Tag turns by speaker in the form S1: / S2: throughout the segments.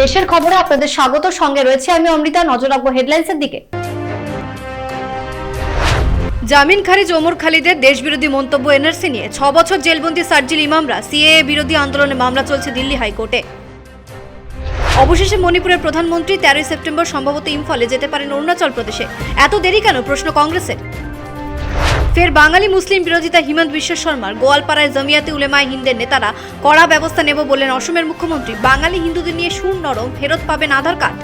S1: দেশের খবরে আপনাদের স্বাগত। সঙ্গে রয়েছে আমি অমৃতা, নজর রাখব হেডলাইন্সের দিকে।
S2: জামিন খারিজ ওমর খালিদের দেশবিরোধী মন্তব্য এনআরসি নিয়ে। ছ বছর জেলবন্দি সার্জিল ইমামরা সিএএ বিরোধী আন্দোলনে মামলা চলছে দিল্লি হাইকোর্টে। অবশেষে মণিপুরের প্রধানমন্ত্রী তেরোই সেপ্টেম্বর সম্ভবত ইম্ফলে যেতে পারেন অরুণাচল প্রদেশে। এত দেরি কেন? প্রশ্ন কংগ্রেসের। ফের বাঙালি মুসলিম বিরোধিতা হিমন্ত বিশ্ব শর্মার গোয়ালপাড়ায় জমিয়াতে উলেমায় হিন্দের নেতারা কড়া ব্যবস্থা নেব বললেন অসমের মুখ্যমন্ত্রী। বাঙালি হিন্দুদের নিয়ে সুর নরম, ফেরত পাবেন আধার কার্ড।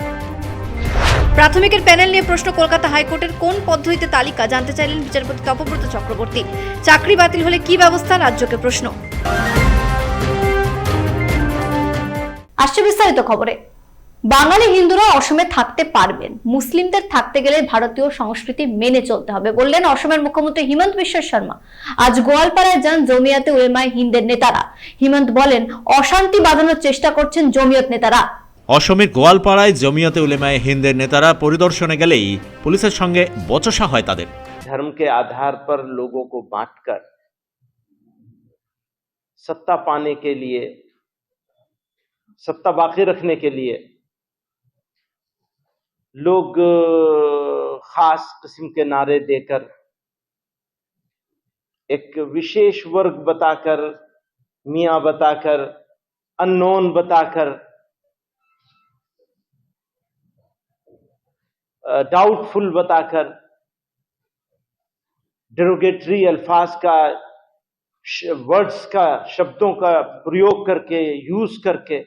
S2: প্রাথমিকের প্যানেল নিয়ে প্রশ্ন কলকাতা হাইকোর্টের কোন পদ্ধতিতে তালিকা জানতে চাইলেন বিচারপতি তপব্রত চক্রবর্তী। চাকরি বাতিল হলে কি ব্যবস্থা, রাজ্যকে প্রশ্ন।
S1: আসছে বিস্তারিত খবরে। বাঙালি হিন্দুরা অসমে থাকতে পারবেন মুসলিমদের থাকতে গেলে ভারতীয় সংস্কৃতি মেনে চলতে হবে বললেন অসমের মুখ্যমন্ত্রী হিমন্ত বিশ্ব শর্মা আজ গোয়ালপাড়ায় যান জমিয়াতে উলেমায় হিন্দের নেতারা হিমন্ত বলেন অশান্তি বাঁধানোর চেষ্টা করছেন জমিয়ত নেতারা
S3: অসমের গোয়ালপাড়ায় জমিয়তে উলেমায়ে হিন্দের নেতারা পরিদর্শনে গেলেই পুলিশের সঙ্গে বচসা হয় তাদের
S4: धर्म के आधार पर लोगों को बांटकर सत्ता पाने के लिए सत्ता बाकी रखने के लिए लोग खास किस्म के नारे देकर, एक विशेष वर्ग बताकर, मियाँ बताकर, अननोन बताकर डाउटफुल बताकर, डेरोगेटरी अल्फाज का वर्ड्स का, शब्दों का प्रयोग करके, यूज़ करके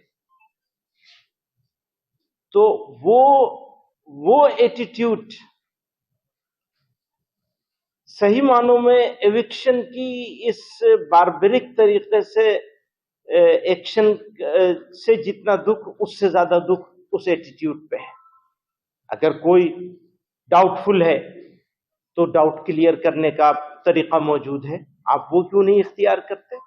S4: तो वो वो एटीट्यूड सही मानों में एविक्शन की इस बारबरिक तरीके से एक्शन से जितना दुख, उससे ज़्यादा दुख उस एटीट्यूड पे है। अगर कोई डाउटफुल है तो डाउट क्लियर करने का तरीका मौजूद है। आप वो क्यों नहीं इख्तियार करते?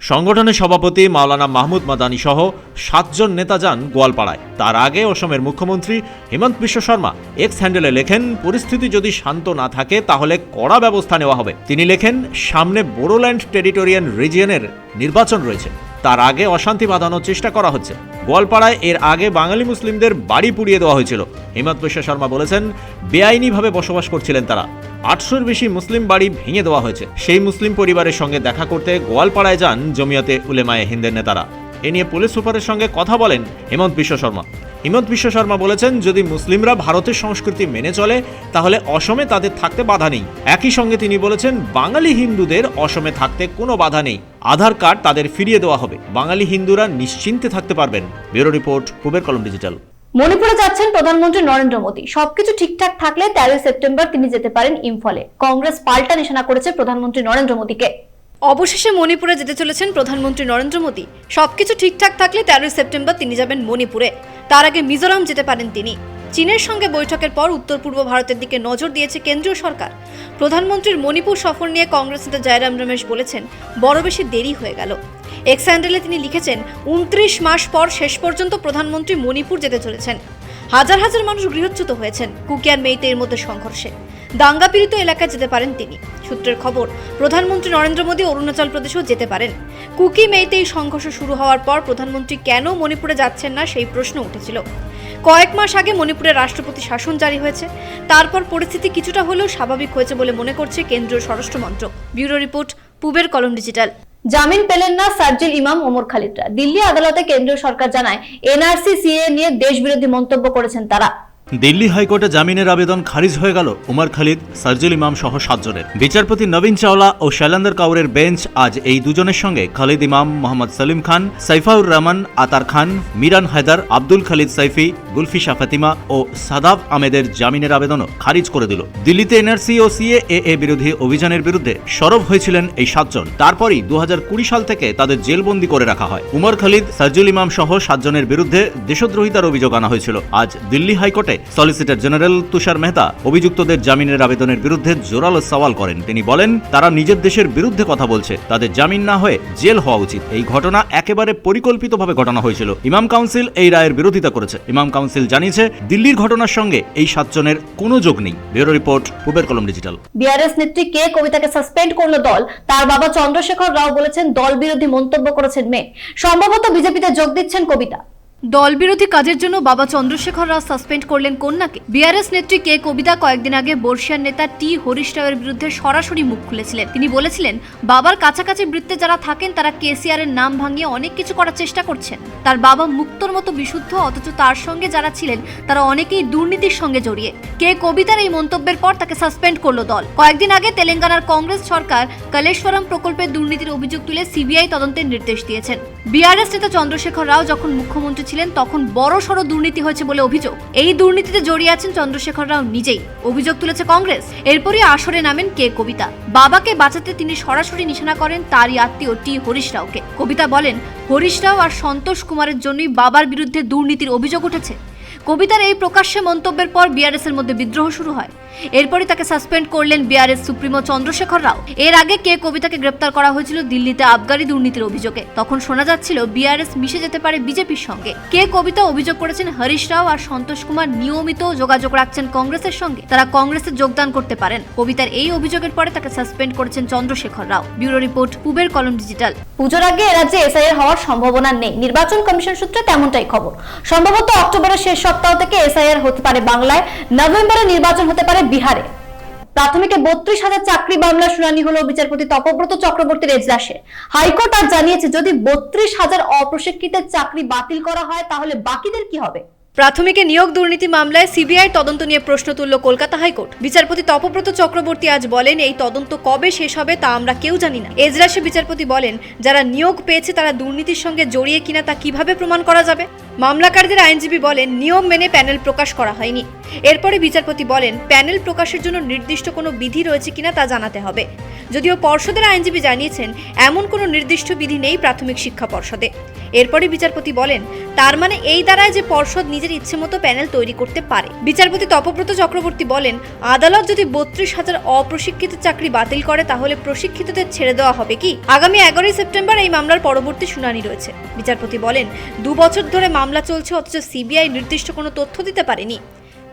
S3: সংগঠনের সভাপতি মাওলানা মাহমুদ মাদানি সহ সাতজন নেতা যান গোয়ালপাড়ায়। তার আগে অসমের মুখ্যমন্ত্রী হিমন্ত বিশ্ব শর্মা এক্স হ্যান্ডেলে লেখেন, পরিস্থিতি যদি শান্ত না থাকে, তাহলে কড়া ব্যবস্থা নেওয়া হবে। তিনি লেখেন, সামনে বোরোল্যান্ড টেরিটোরিয়ান রিজিয়নের নির্বাচন রয়েছে। তার আগে অশান্তি বাঁধানোর চেষ্টা করা হচ্ছে। গোয়ালপাড়ায় এর আগে বাঙালি মুসলিমদের বাড়ি পুড়িয়ে দেওয়া হয়েছিল। হিমন্ত বিশ্ব শর্মা বলেছেন, বেআইনিভাবে বসবাস করছিলেন তারা। আটশোর বেশি মুসলিম বাড়ি ভেঙে দেওয়া হয়েছে। সেই মুসলিম পরিবারের সঙ্গে দেখা করতে গোয়ালপাড়ায় যান জমিয়তে উলেমায়ে হিন্দের নেতারা। এ নিয়ে পুলিশ সুপারের সঙ্গে কথা বলেন হেমন্ত বিশ্ব শর্মা। হিমন্ত বিশ্ব শর্মা বলেছেন, যদি মুসলিমরা ভারতের সংস্কৃতি মেনে চলে, তাহলে অসমে তাদের থাকতে বাধা নেই। একই সঙ্গে তিনি বলেছেন, বাঙালি হিন্দুদের অসমে থাকতে কোনো বাধা নেই। আধার কার্ড তাদের ফিরিয়ে দেওয়া হবে। বাঙালি হিন্দুরা নিশ্চিন্তে থাকতে পারবেন। ব্যুরো রিপোর্ট, পূবের কলম ডিজিটাল।
S1: মণিপুরে যাচ্ছেন প্রধানমন্ত্রী নরেন্দ্র মোদী। সবকিছু ঠিকঠাক থাকলে তেরোই সেপ্টেম্বর তিনি যেতে পারেন ইম্ফলে। কংগ্রেস পাল্টা নিশানা করেছে প্রধানমন্ত্রী নরেন্দ্র মোদীকে।
S2: অবশেষে মণিপুরে যেতে চলেছেন প্রধানমন্ত্রী নরেন্দ্র মোদী। সবকিছু ঠিকঠাক থাকলে তেরোই সেপ্টেম্বর তিনি যাবেন মণিপুরে। তার আগে মিজোরাম যেতে পারেন তিনি। চীনের সঙ্গে বৈঠকের পর উত্তর পূর্ব ভারতের দিকে নজর দিয়েছে কেন্দ্রীয় সরকার। প্রধানমন্ত্রীর মণিপুর সফর নিয়ে কংগ্রেস নেতা জয়রাম রমেশ বলেছেন, বড় বেশি দেরি হয়ে গেল। এক্স তিনি লিখেছেন, উনত্রিশ মাস পর শেষ পর্যন্ত প্রধানমন্ত্রী মণিপুর যেতে চলেছেন। হাজার হাজার মানুষ গৃহচ্যুত হয়েছেন কুকিয়ার মেইতে এর মধ্যে সংঘর্ষে। দাঙ্গা পীড়িত এলাকায় যেতে পারেন তিনি। সূত্রের খবর, প্রধানমন্ত্রী নরেন্দ্র মোদী অরুণাচল প্রদেশেও যেতে পারেন। কুকি মেইতে এই সংঘর্ষ শুরু হওয়ার পর প্রধানমন্ত্রী কেন মণিপুরে যাচ্ছেন না সেই প্রশ্ন উঠেছিল। কয়েক মাস আগে মণিপুরের রাষ্ট্রপতি শাসন জারি হয়েছে। তারপর পরিস্থিতি কিছুটা হলেও স্বাভাবিক হয়েছে বলে মনে করছে কেন্দ্রীয় স্বরাষ্ট্র মন্ত্রক ব্যুরো রিপোর্ট, পুবের কলম ডিজিটাল।
S1: জামিন পেলেন না সার্জিল ইমাম ওমর খালিদরা। দিল্লি আদালতে কেন্দ্রীয় সরকার জানায়, এনআরসি সিএ নিয়ে দেশবিরোধী মন্তব্য করেছেন তারা।
S3: দিল্লি হাইকোর্টে জামিনের আবেদন খারিজ হয়ে গেল উমর খালিদ, সার্জুল ইমাম সহ সাতজনের। বিচারপতি নবীন চাওলা ও শৈলেন্দর কাউরের বেঞ্চ আজ এই দুজনের সঙ্গে খালিদ ইমাম মোহাম্মদ সলিম খান, সাইফাউর রহমান আতার খান, মিরান হায়দার, আব্দুল খালিদ সাইফি, গুলফিশা ফাতিমা ও সাদাব আহমেদের জামিনের আবেদনও খারিজ করে দিল। দিল্লিতে এনআরসি ও সিএ এ বিরোধী অভিযানের বিরুদ্ধে সরব হয়েছিলেন এই সাতজন। তারপরই দু হাজার কুড়ি সাল থেকে তাদের জেলবন্দি করে রাখা হয়। উমর খালিদ, সার্জুল ইমাম সহ সাতজনের বিরুদ্ধে দেশদ্রোহিতার অভিযোগ আনা হয়েছিল। আজ দিল্লি হাইকোর্টে সলিসিটর জেনারেল তুষার মেহতা অভিযুক্তদের জামিনের আবেদনের বিরুদ্ধে জোরালো সওয়াল করেন। তিনি বলেন, তারা নিজের দেশের বিরুদ্ধে কথা বলছে। তাদের জামিন না হয়ে জেল হওয়া উচিত। এই ঘটনা একেবারে পরিকল্পিতভাবে ঘটানো হয়েছিল। ইমাম কাউন্সিল এই রায়ের বিরোধিতা করেছে। ইমাম কাউন্সিল জানিয়েছে, দিল্লির ঘটনার সঙ্গে এই সাতজনের কোনো যোগ নেই। ব্যুরো রিপোর্ট পূবের কলম ডিজিটাল।
S1: বিআরএস নেত্রী কে কবিতাকে সাসপেন্ড করল দল? তার বাবা চন্দ্রশেখর রাও বলেছেন দল বিরোধী মন্তব্য করেছেন মেয়ে সম্ভবত বিজেপিতে যোগ দিচ্ছেন কবিতা।
S2: দলবিরোধী কাজের জন্য বাবা চন্দ্রশেখর রাও সাসপেন্ড করলেন কন্যাকে। বিআরএস নেত্রী কে কবিতা কয়েকদিন আগে বর্ষিয়ার নেতা টি হরিশ রাওয়ের বিরুদ্ধে সরাসরি মুখ খুলেছিলেন। তিনি বলেছিলেন, বাবার কাছাকাছি বৃত্তে যারা থাকেন, তারা কেসিআর এর নাম ভাঙিয়ে অনেক কিছু করার চেষ্টা করছেন। তার বাবা মুক্তর মতো বিশুদ্ধ, অথচ তার সঙ্গে যারা ছিলেন, তারা অনেকেই দুর্নীতির সঙ্গে জড়িয়ে। কে কবিতার এই মন্তব্যের পর তাকে সাসপেন্ড করল দল। কয়েকদিন আগে তেলেঙ্গানার কংগ্রেস সরকার কালেশ্বরম প্রকল্পের দুর্নীতির অভিযোগ তুলে সিবিআই তদন্তের নির্দেশ দিয়েছেন। বিআরএস নেতা চন্দ্রশেখর রাও যখন মুখ্যমন্ত্রী ছিলেন তখন বড় সড় দুর্নীতি হয়েছে বলে অভিযোগ। এই দুর্নীতিতে জড়িয়ে আছেন চন্দ্রশেখর রাও নিজেই। অভিযোগ তুলেছে কংগ্রেস। এরপরই আসরে নামেন কে কবিতা। বাবাকে বাঁচাতে তিনি সরাসরি নিশানা করেন তারই আত্মীয় টি হরিশ রাওকে। কবিতা বলেন, হরিশ রাও আর সন্তোষ কুমারের জন্যই বাবার বিরুদ্ধে দুর্নীতির অভিযোগ উঠেছে। কবিতার এই প্রকাশ্যে মন্তব্যের পর বিআরএস এর মধ্যে বিদ্রোহ শুরু হয়। এরপরই তাকে সাসপেন্ড করলেন বিআরএস সুপ্রিমো চন্দ্রশেখর রাও। এর আগে কে কবিতাকে গ্রেপ্তার করা হয়েছিল দিল্লিতে আবগারি দুর্নীতির অভিযোগে। তখন শোনা যাচ্ছিল বিআরএস মিশে যেতে পারে বিজেপির সঙ্গে। কে কবিতা অভিযোগ করেছেন হরিশ রাও আর সন্তোষ কুমার নিয়মিত যোগাযোগ রাখছেন কংগ্রেসের সঙ্গে। তারা কংগ্রেসে যোগদান করতে পারেন। কবিতার এই অভিযোগের পরে তাকে সাসপেন্ড করেছেন Chandrashekar Rao. Bureau report Puber Kalom digital.
S1: পুজোর আগে রাজ্যে এসআইআর হওয়ার সম্ভাবনা নেই। নির্বাচন কমিশন সূত্রে তেমনটাই খবর। সম্ভবত অক্টোবরের শেষ সপ্তাহ থেকে এসআইআর হতে পারে বাংলায়। নভেম্বরে নির্বাচন হতে পারে বিহারে। প্রাথমিকে বত্রিশ হাজার চাকরি মামলা শুনানি হলো বিচারপতি তপব্রত চক্রবর্তীর এজলাসে। হাইকোর্ট আজ জানিয়েছে, যদি বত্রিশ হাজার অপ্রশিক্ষিতের চাকরি বাতিল করা হয়, তাহলে বাকিদের কি হবে?
S2: প্রাথমিকে নিয়োগ দুর্নীতি মামলায় সিবিআই তদন্ত নিয়ে প্রশ্ন তুলল কলকাতা হাইকোর্ট। বিচারপতি তপব্রত চক্রবর্তী আজ বলেন, এই তদন্ত কবে শেষ হবে তা আমরা কেউ জানি না। এজলাসে বিচারপতি বলেন, যারা নিয়োগ পেয়েছে তারা দুর্নীতির সঙ্গে জড়িয়ে কিনা তা কীভাবে প্রমাণ করা যাবে? মামলাকারীদের আইনজীবী বলেন, নিয়ম মেনে প্যানেল প্রকাশ করা হয়নি। এরপরে বিচারপতি বলেন, প্যানেল প্রকাশের জন্য নির্দিষ্ট কোনো বিধি রয়েছে কিনা তা জানাতে হবে। যদিও পর্ষদের আইনজীবী জানিয়েছেন, এমন কোনো নির্দিষ্ট বিধি নেই প্রাথমিক শিক্ষা পর্ষদে। এরপরে বিচারপতি বলেন, তার মানে এই দ্বারায় যে পর্ষদ নিজের ইচ্ছে মতো প্যানেল তৈরি করতে পারে। বিচারপতি তপব্রত চক্রবর্তী বলেন, আদালত যদি বত্রিশ হাজার অপ্রশিক্ষিত চাকরি বাতিল করে, তাহলে প্রশিক্ষিতদের ছেড়ে দেওয়া হবে কি? আগামী এগারোই সেপ্টেম্বর এই মামলার পরবর্তী শুনানি রয়েছে। বিচারপতি বলেন, দু বছর ধরে মামলা চলছে অথচ সিবিআই নির্দিষ্ট কোনো তথ্য দিতে পারেনি।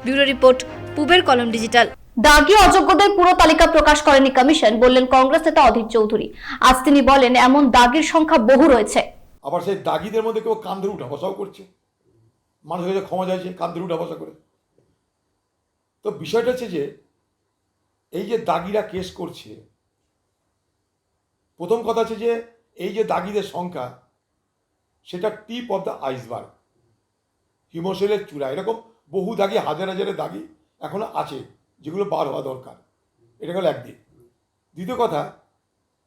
S2: ব্যুরো রিপোর্ট পুবের কলম ডিজিটাল।
S1: দাগি অযোগ্যদের পুরো তালিকা প্রকাশ করেনি কমিশন বললেন কংগ্রেস নেতা অধীর চৌধুরী। আজ তিনি বলেন এমন দাগির সংখ্যা বহু রয়েছে।
S5: আবার সেই দাগিদের মধ্যে কেউ কান ধরে উঠা বসাও করছে। মানুষের কাছে ক্ষমা চাইছে কান ধরে উঠা বসা করে। তো বিষয়টা হচ্ছে যে এই যে দাগিরা কেস করছে প্রথম কথা হচ্ছে যে এই যে দাগিদের সংখ্যা সেটা টিপ অফ দ্য আইসবার্গ। হিমশৈলের চূড়া। এরকম বহু দাগি, হাজার হাজারের দাগি এখনও আছে, যেগুলো বার হওয়া দরকার। এটা হলো একদিক দ্বিতীয় কথা,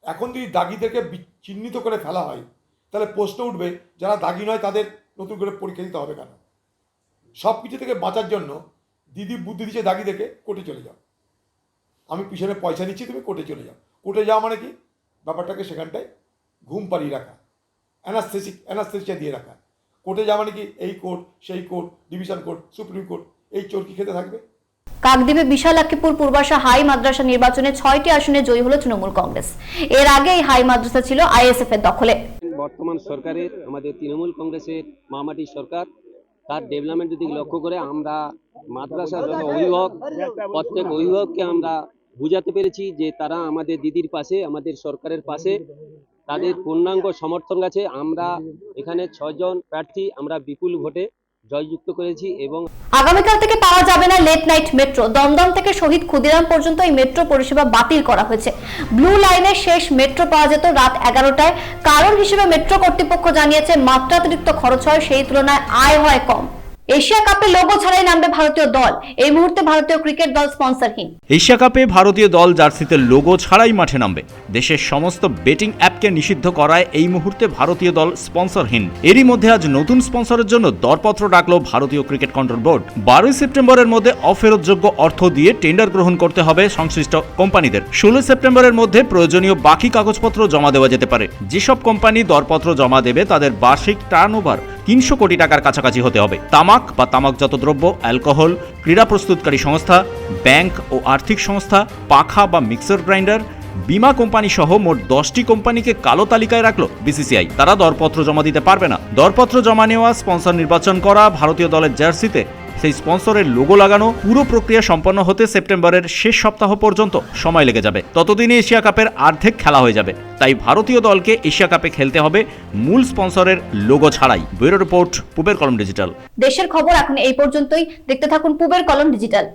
S5: এখন যদি দাগিদেরকে বি- চিহ্নিত করে ফেলা হয়, তাহলে প্রশ্ন উঠবে, যারা দাগি নয় তাদের নতুন করে পরীক্ষা দিতে হবে কেন? সব কিছু থেকে বাঁচার জন্য দিদি বুদ্ধি দিচ্ছে দাগি দেখে কোর্টে চলে যাও। আমি পিছনে পয়সা নিচ্ছি তুমি কোর্টে চলে যাও। কোর্টে যাওয়া মানে কি? ব্যাপারটাকে সেখানটায় ঘুম পাড়িয়ে রাখা, অ্যানাস্থেসিক অ্যানাস্থেসিয়া দিয়ে রাখা। কোর্টে যাওয়া মানে কি? এই কোর্ট সেই court division court supreme court এই চোরকি খেতে থাকবে?
S1: কাকদ্বীপে বিশালাক্ষীপুর পূর্বাশা হাই মাদ্রাসা নির্বাচনে ছয়টি আসনে জয়ী হলো তৃণমূল কংগ্রেস। এর আগে এই হাই মাদ্রাসা ছিল আইএসএফ এর দখলে।
S6: বর্তমান সরকারের আমাদের তৃণমূল কংগ্রেসের মামাটি সরকার তার ডেভেলপমেন্ট দিকে লক্ষ্য করে আমরা মাদ্রাসার যত অভিভাবক প্রত্যেক অভিভাবককে আমরা বুঝাতে পেরেছি যে তারা আমাদের দিদির পাশে আমাদের সরকারের পাশে তাদের পূর্ণাঙ্গ সমর্থন আছে আমরা এখানে ছজন প্রার্থী, আমরা বিপুল ভোটে জয়যুক্ত করেছি এবং
S1: আগামীকাল থেকে পাওয়া যাবে না লেট নাইট মেট্রো দমদম থেকে শহীদ ক্ষুদিরাম পর্যন্ত এই মেট্রো পরিষেবা বাতিল করা হয়েছে। ব্লু লাইনের শেষ মেট্রো পাওয়া যেত রাত এগারোটায়। কারণ হিসেবে মেট্রো কর্তৃপক্ষ জানিয়েছে, মাত্রাতিরিক্ত খরচ হয়, সেই তুলনায় আয় হয় কম। এশিয়া কাপে লোগো ছাড়াই নামবে ভারতীয় দল। এই মুহূর্তে ভারতীয় ক্রিকেট দল স্পন্সরহীন।
S3: এশিয়া কাপে ভারতীয় দল জার্সিতে লোগো ছাড়াই মাঠে নামবে। দেশের সমস্ত বেটিং অ্যাপকে নিষিদ্ধ করায় এই মুহূর্তে ভারতীয় দল স্পন্সরহীন। এরই মধ্যে আজ নতুন স্পন্সরের জন্য দরপত্র ডাকল ভারতীয় ক্রিকেট কন্ট্রোল বোর্ড। বারোই সেপ্টেম্বরের মধ্যে অফেরতযোগ্য অর্থ দিয়ে টেন্ডার গ্রহণ করতে হবে সংশ্লিষ্ট কোম্পানিদের। ষোলোই সেপ্টেম্বরের মধ্যে প্রয়োজনীয় বাকি কাগজপত্র জমা দেওয়া যেতে পারে। যেসব কোম্পানি দরপত্র জমা দেবে তাদের বার্ষিক টার্ন তিনশো কোটি টাকার কাছাকাছি হতে হবে। তামাক বা তামাকজাত দ্রব্য, অ্যালকোহল, ক্রীড়া প্রস্তুতকারী সংস্থা, ব্যাংক ও আর্থিক সংস্থা, পাখা বা মিক্সার গ্রাইন্ডার, বিমা কোম্পানি সহ মোট দশটি কোম্পানিকে কালো তালিকায় রাখল বিসিসিআই। তারা দরপত্র জমা দিতে পারবে না। দরপত্র জমা নেওয়া, স্পন্সর নির্বাচন করা, ভারতীয় দলের জার্সিতে সেই স্পন্সরের লোগো লাগানো পুরো প্রক্রিয়া সম্পন্ন হতে সেপ্টেম্বরের শেষ সপ্তাহ পর্যন্ত সময় লেগে যাবে। ততদিনে এশিয়া কাপের অর্ধেক খেলা হয়ে যাবে। তাই ভারতীয় দলকে এশিয়া কাপে খেলতে হবে মূল স্পন্সরের লোগো ছাড়াই। ব্যুরো রিপোর্ট, পুবের কলম ডিজিটাল।
S1: দেশের খবর এখন এই পর্যন্তই। দেখতে থাকুন পুবের কলম ডিজিটাল।